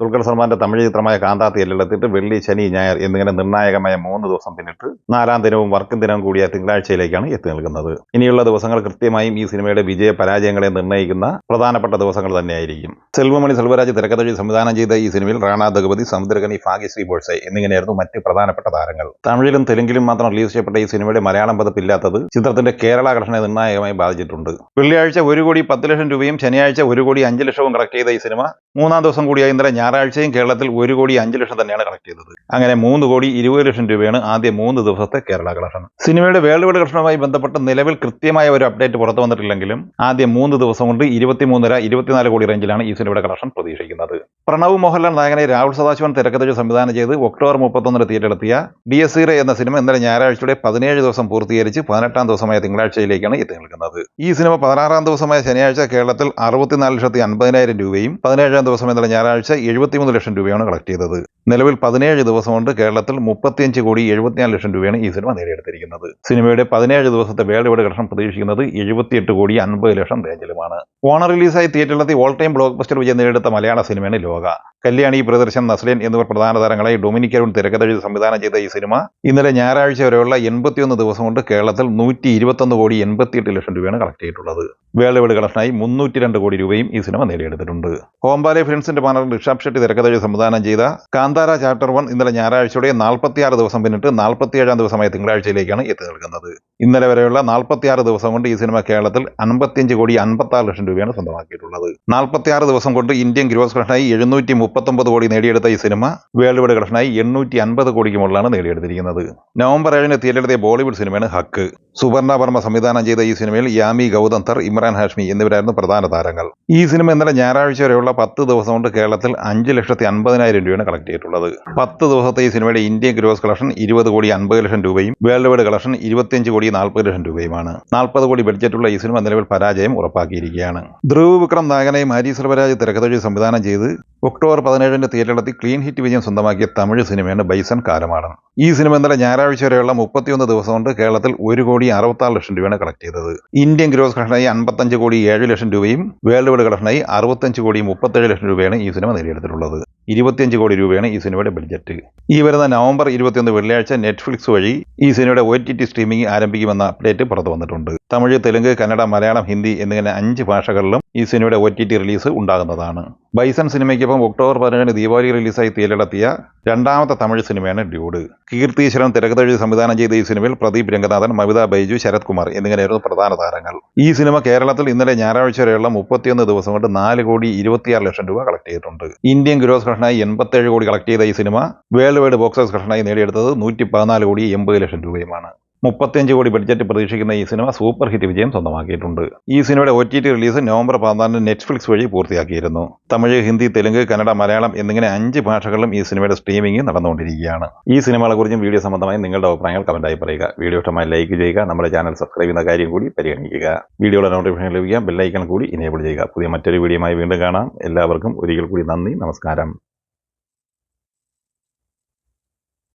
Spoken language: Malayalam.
ദുൽഖർ സൽമാന്റെ തമിഴ് ചിത്രമായ കാന്താത്തി എല്ലെടുത്തിട്ട് വെള്ളി ശനി ഞായർ എന്നിങ്ങനെ നിർണായകമായ മൂന്ന് ദിവസം പിന്നിട്ട് നാലാം ദിനവും വർക്കും ദിനവും കൂടിയ തിങ്കളാഴ്ചയിലേക്കാണ് എത്തി നിൽക്കുന്നത്. ഇനിയുള്ള ദിവസങ്ങൾ കൃത്യമായും ഈ സിനിമയുടെ വിജയ പരാജയങ്ങളെ നിർണയിക്കുന്ന പ്രധാനപ്പെട്ട ദിവസങ്ങൾ തന്നെയായിരിക്കും. സെൽവമണി സെൽവരാജ് തിരക്കഥഴി സംവിധാനം ചെയ്ത ഈ സിനിമയിൽ റാണ ദഗപതി സമുദ്രകനി ഭാഗ്യശ്രീ ബോഴ്സെ എന്നിങ്ങനെയായിരുന്നു മറ്റ് പ്രധാനപ്പെട്ട താരങ്ങൾ. തമിഴിലും തെലുങ്കിലും മാത്രം റിലീസ് ചെയ്യപ്പെട്ട ഈ സിനിമയുടെ മലയാളം പതിപ്പില്ലാത്തത് ചിത്രത്തിന്റെ കേരള ഘടനയെ നിർണായകമായി ബാധിച്ചിട്ടുണ്ട്. വെള്ളിയാഴ്ച ഒരു കോടി പത്ത് ലക്ഷം രൂപയും ശനിയാഴ്ച ഒരു കോടി അഞ്ച് ലക്ഷവും കളക്ട് ചെയ്ത ഈ സിനിമ മൂന്നാം ദിവസം കൂടിയായ ഇന്നലെ ഞായറാഴ്ചയും കേരളത്തിൽ ഒരു കോടി അഞ്ച് ലക്ഷം തന്നെയാണ് കളക്ട് ചെയ്തത്. അങ്ങനെ മൂന്ന് കോടി ഇരുപത് ലക്ഷം രൂപയാണ് ആദ്യ മൂന്ന് ദിവസത്തെ കേരള കളക്ഷൻ. സിനിമയുടെ വേൾഡ് വൈഡ് കളക്ഷനുമായി ബന്ധപ്പെട്ട് നിലവിൽ കൃത്യമായ ഒരു അപ്ഡേറ്റ് പുറത്തു വന്നിട്ടില്ലെങ്കിലും ആദ്യ മൂന്ന് ദിവസം കൊണ്ട് ഇരുപത്തിമൂന്നര ഇരുപത്തിനാല് കോടി റേഞ്ചിലാണ് ഈ സിനിമയുടെ കളക്ഷൻ പ്രതീക്ഷിക്കുന്നത്. പ്രണവ് മോഹൻലാൽ നായകനെ രാഹുൽ സദാശിവൻ തിരക്കഥ സംവിധാനം ചെയ്ത് ഒക്ടോബർ മുപ്പത്തൊന്നിന് തിയേറ്ററെത്തിയ ഡി എസ് സീറ എന്ന സിനിമ ഇന്നലെ ഞായറാഴ്ചയുടെ പതിനേഴ് ദിവസം പൂർത്തീകരിച്ച് പതിനെട്ടാം ദിവസമായ തിങ്കളാഴ്ചയിലേക്കാണ് എത്തി നിൽക്കുന്നത്. ഈ സിനിമ പതിനാറാം ദിവസമായ ശനിയാഴ്ച കേരളത്തിൽ അറുപത്തിനാല് ലക്ഷത്തി അൻപതിനായിരം രൂപയും പതിനേഴാം ദിവസം ഇന്നലെ ഞായറാഴ്ച എഴുപത്തിമൂന്ന് ലക്ഷം രൂപയാണ് കളക്ട് ചെയ്തത്. നിലവിൽ പതിനേഴ് ദിവസം കൊണ്ട് കേരളത്തിൽ മുപ്പത്തിയഞ്ച് കോടി എഴുപത്തിനാല് ലക്ഷം രൂപയാണ് ഈ സിനിമ നേടിയെടുത്തിരിക്കുന്നത്. സിനിമയുടെ പതിനേഴ് ദിവസത്തെ വേൾഡ് വൈഡ് കളക്ഷൻ പ്രതീക്ഷിക്കുന്നത് എഴുപത്തിയെട്ട് കോടി അൻപത് ലക്ഷം റേഞ്ചിലുമാണ് ഓണർ റിലീസായി തിയേറ്ററിലെത്തി ഓൾ ടൈം ബ്ലോക്ക് ബസ്റ്റർ വിജയം നേടിയെടുത്ത മലയാള സിനിമയാണ് ലോക. കല്യാണി പ്രിയദർശൻ നസ്ലിൻ എന്നിവർ പ്രധാന താരങ്ങളെ ഡൊമിനിക് അരുൺ തിരക്കഥഴുതി സംവിധാനം ചെയ്ത ഈ സിനിമ ഇന്നലെ ഞായറാഴ്ച വരെയുള്ള എൺപത്തിയൊന്ന് ദിവസം കൊണ്ട് കേരളത്തിൽ നൂറ്റി ഇരുപത്തൊന്ന് കോടി എൺപത്തിയെട്ട് ലക്ഷം രൂപയാണ് കളക്ട് ചെയ്തിട്ടുള്ളത്. വേൾഡ് വൈഡ് കളക്ഷനായി മുന്നൂറ്റി രണ്ട് കോടി രൂപയും ഈ സിനിമ നേടിയെടുത്തിട്ടുണ്ട്. ഹോംബാലെ ഫിലിംസിന്റെ ബാനറിൽ ഋഷഭ് ഷെട്ടി തിരക്കഥഴുതി സംവിധാനം ചെയ്ത കാന്താര ചാപ്റ്റർ വൺ ഇന്നലെ ഞായറാഴ്ചയുടെ നാൽപ്പത്തിയാറ് ദിവസം പിന്നിട്ട് നാൽപ്പത്തിയേഴാം ദിവസമായ തിങ്കളാഴ്ചയിലേക്കാണ് എത്തി നിൽക്കുന്നത്. ഇന്നലെ വരെയുള്ള നാൽപ്പത്തിയാറ് ദിവസം കൊണ്ട് ഈ സിനിമ കേരളത്തിൽ അൻപത്തിയഞ്ച് കോടി അൻപത്തി ലക്ഷം രൂപയാണ് സ്വന്തമാക്കിയിട്ടുള്ളത്. നാൽപ്പത്തിയാറ് ദിവസം കൊണ്ട് ഇന്ത്യൻ ഗ്രോസ് കളക്ഷനായി എഴുന്നൂറ്റി മുപ്പത്തൊമ്പത് കോടി നേടിയെടുത്ത ഈ സിനിമ വേൾഡ് വൈഡ് കളക്ഷനായി എണ്ണൂറ്റി അൻപത് കോടിക്ക് മുകളിലാണ് നേടിയെടുത്തിരിക്കുന്നത്. നവംബർ ഏഴിന് തിയേറ്ററിലെത്തിയ ബോളിവുഡ് സിനിമയാണ് ഹക്ക്. സുവർണ വർമ്മ സംവിധാനം ചെയ്ത ഈ സിനിമയിൽ യാമി ഗൗതന്തർ ഇമ്രാൻ ഹാഷ്മി എന്നിവരായിരുന്നു പ്രധാന താരങ്ങൾ. ഈ സിനിമ ഇന്നലെ ഞായറാഴ്ച വരെയുള്ള പത്ത് ദിവസം കൊണ്ട് കേരളത്തിൽ അഞ്ച് ലക്ഷത്തി അൻപതിനായിരം രൂപയാണ് കളക്ട് ചെയ്തിട്ടുള്ളത്. പത്ത് ദിവസത്തെ ഈ സിനിമയുടെ ഇന്ത്യൻ ഗ്രോസ് കളക്ഷൻ ഇരുപത് കോടി അൻപത് ലക്ഷം രൂപയും വേൾഡ് വൈഡ് കളക്ഷൻ ഇരുപത്തിയഞ്ച് കോടി നാൽപ്പത് ലക്ഷം രൂപയുമാണ്. നാൽപ്പത് കോടി ബഡ്ജറ്റുള്ള ഈ സിനിമ നിലവിൽ പരാജയം ഉറപ്പാക്കിയിരിക്കുകയാണ്. ധ്രുവ് വിക്രം നായകനെയും ഹരി സർവരാജ് തിരക്കഥഴി സംവിധാനം ചെയ്ത് ഒക്ടോബർ പതിനേഴിന് തിയേറ്ററിലെത്തി ക്ലീൻ ഹിറ്റ് വിജയം സ്വന്തമാക്കിയ തമിഴ് സിനിമയാണ് ബൈസൺ കാലമാടൻ ഈ സിനിമ ഇന്നലെ ഞായറാഴ്ച വരെയുള്ള മുപ്പത്തിയൊന്ന് ദിവസം കൊണ്ട് കേരളത്തിൽ ഒരു കോടി അറുപത്താറ് ലക്ഷം രൂപയാണ് കളക്ട് ചെയ്തത്. ഇന്ത്യൻ ഗ്രോസ് കളക്ഷനായി അൻപത്തഞ്ച് കോടി ഏഴ് ലക്ഷം രൂപയും വേൾഡ് വൈഡ് കളക്ഷനായി അറുപത്തഞ്ച് കോടി മുപ്പത്തേഴ് ലക്ഷം രൂപയാണ് ഈ സിനിമ നേടിയെടുത്തിട്ടുള്ളത്. ഇരുപത്തിയഞ്ച് കോടി രൂപയാണ് ഈ സിനിമയുടെ ബഡ്ജറ്റ്. ഈ വരുന്ന നവംബർ ഇരുപത്തിയൊന്ന് വെള്ളിയാഴ്ച നെറ്റ്ഫ്ലിക്സ് വഴി ഈ സിനിമയുടെ ഒ ടി ടി സ്ട്രീമിംഗ് ആരംഭിക്കുമെന്ന അപ്ഡേറ്റ് പുറത്തു വന്നിട്ടുണ്ട്. തമിഴ് തെലുങ്ക് കന്നഡ മലയാളം ഹിന്ദി എന്നിങ്ങനെ അഞ്ച് ഭാഷകളിലും ഈ സിനിമയുടെ ഒ ടി ടി റിലീസ് ഉണ്ടാകുന്നതാണ്. ബൈസൺ സിനിമയ്ക്കൊപ്പം ഒക്ടോബർ പതിനേഴിന് ദീപാവലി റിലീസായി തിയേറ്ററിലെത്തിയ രണ്ടാമത്തെ തമിഴ് സിനിമയാണ് ഡ്യൂഡ്. കീർത്തീശ്വരൻ തിരക്കഥഴി സംവിധാനം ചെയ്ത ഈ സിനിമയിൽ പ്രദീപ് രംഗനാഥൻ മമിത ബൈജു ശരത് കുമാർ എന്നിങ്ങനെയായിരുന്നു പ്രധാന താരങ്ങൾ. ഈ സിനിമ കേരളത്തിൽ ഇന്നലെ ഞായറാഴ്ച വരെയുള്ള മുപ്പത്തിയൊന്ന് ദിവസം കൊണ്ട് നാല് കോടി ഇരുപത്തിയാറ് ലക്ഷം രൂപ കളക്ട് ചെയ്തിട്ടുണ്ട്. ഇന്ത്യൻ ഗ്രോസ് കളക്ഷനായി എൺപത്തേഴ് കോടി കളക്ട് ചെയ്ത ഈ സിനിമ വേൾഡ് വൈഡ് ബോക്സ് ഓഫീസ് കളക്ഷനായി നേടിയെടുത്തത് നൂറ്റി പതിനാല് കോടി എൺപത് ലക്ഷം രൂപയുമാണ്. മുപ്പത്തിയഞ്ച് കോടി ബഡ്ജറ്റ് പ്രതീക്ഷിക്കുന്ന ഈ സിനിമ സൂപ്പർ ഹിറ്റ് വിജയം സ്വന്തമാക്കിയിട്ടുണ്ട്. ഈ സിനിമയുടെ O T T release November പതിനാലിന് നെറ്റ്ഫ്ലിക്സ് വഴി പൂർത്തിയാക്കിയിരുന്നു. തമിഴ് ഹിന്ദി തെലുങ്ക് കന്നഡ മലയാളം എന്നിങ്ങനെ അഞ്ച് ഭാഷകളിലും ഈ സിനിമയുടെ സ്ട്രീമിംഗ് നടന്നുകൊണ്ടിരിക്കുകയാണ്. ഈ സിനിമകളെക്കുറിച്ചും വീഡിയോ സംബന്ധമായി നിങ്ങളുടെ അഭിപ്രായങ്ങൾ കമന്റായി പറയുക. വീഡിയോ ഇഷ്ടമായി ലൈക്ക് ചെയ്യുക നമ്മുടെ ചാനൽ സബ്സ്ക്രൈബ് ചെയ്യുന്ന കാര്യം കൂടി പരിഗണിക്കുക. വീഡിയോയുടെ നോട്ടിഫിക്കേഷൻ ലഭിക്കുക ബെല്ലൈക്കൺ കൂടി ഇനേബിൾ ചെയ്യുക. പുതിയ മറ്റൊരു വീഡിയോയുമായി വീണ്ടും കാണാം. എല്ലാവർക്കും ഒരിക്കൽ കൂടി നന്ദി നമസ്കാരം.